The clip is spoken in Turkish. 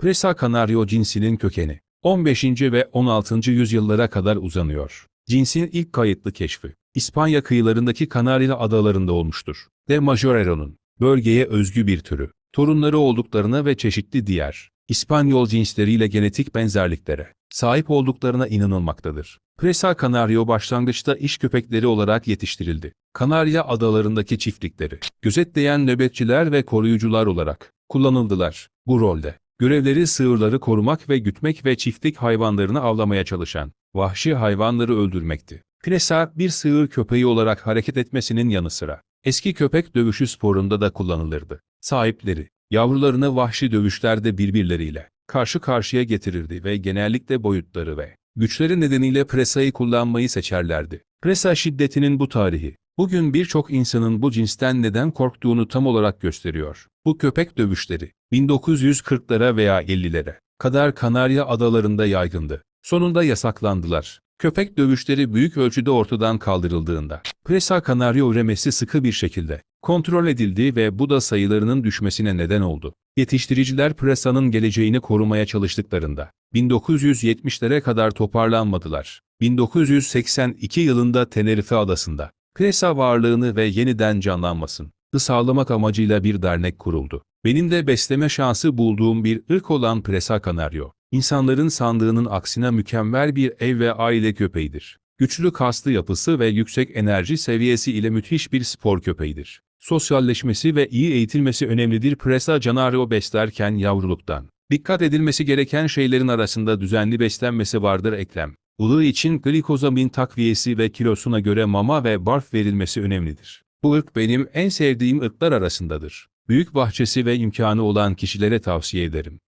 Presa Canario cinsinin kökeni 15. ve 16. yüzyıllara kadar uzanıyor. Cinsin ilk kayıtlı keşfi İspanya kıyılarındaki Kanarya adalarında olmuştur. De Majorero'nun bölgeye özgü bir türü, torunları olduklarına ve çeşitli diğer İspanyol cinsleriyle genetik benzerliklere sahip olduklarına inanılmaktadır. Presa Canario başlangıçta iş köpekleri olarak yetiştirildi. Kanarya adalarındaki çiftlikleri, gözetleyen nöbetçiler ve koruyucular olarak kullanıldılar. Bu rolde, görevleri sığırları korumak ve gütmek ve çiftlik hayvanlarını avlamaya çalışan, vahşi hayvanları öldürmekti. Presa bir sığır köpeği olarak hareket etmesinin yanı sıra, eski köpek dövüşü sporunda da kullanılırdı. Sahipleri, yavrularını vahşi dövüşlerde birbirleriyle karşı karşıya getirirdi ve genellikle boyutları ve güçleri nedeniyle presayı kullanmayı seçerlerdi. Presa şiddetinin bu tarihi, bugün birçok insanın bu cinsten neden korktuğunu tam olarak gösteriyor. Bu köpek dövüşleri, 1940'lara veya 50'lere kadar Kanarya adalarında yaygındı. Sonunda yasaklandılar. Köpek dövüşleri büyük ölçüde ortadan kaldırıldığında, Presa Canario üremesi sıkı bir şekilde kontrol edildi ve bu da sayılarının düşmesine neden oldu. Yetiştiriciler Presa'nın geleceğini korumaya çalıştıklarında, 1970'lere kadar toparlanmadılar. 1982 yılında Tenerife adasında, Presa varlığını ve yeniden canlanmasını sağlamak amacıyla bir dernek kuruldu. Benim de besleme şansı bulduğum bir ırk olan Presa Canario, insanların sandığının aksine mükemmel bir ev ve aile köpeğidir. Güçlü kaslı yapısı ve yüksek enerji seviyesi ile müthiş bir spor köpeğidir. Sosyalleşmesi ve iyi eğitilmesi önemlidir. Presa Canario beslerken yavruluktan. Dikkat edilmesi gereken şeylerin arasında düzenli beslenmesi vardır eklem. Uluğu için glikozamin takviyesi ve kilosuna göre mama ve barf verilmesi önemlidir. Bu ırk benim en sevdiğim ırklar arasındadır. Büyük bahçesi ve imkanı olan kişilere tavsiye ederim.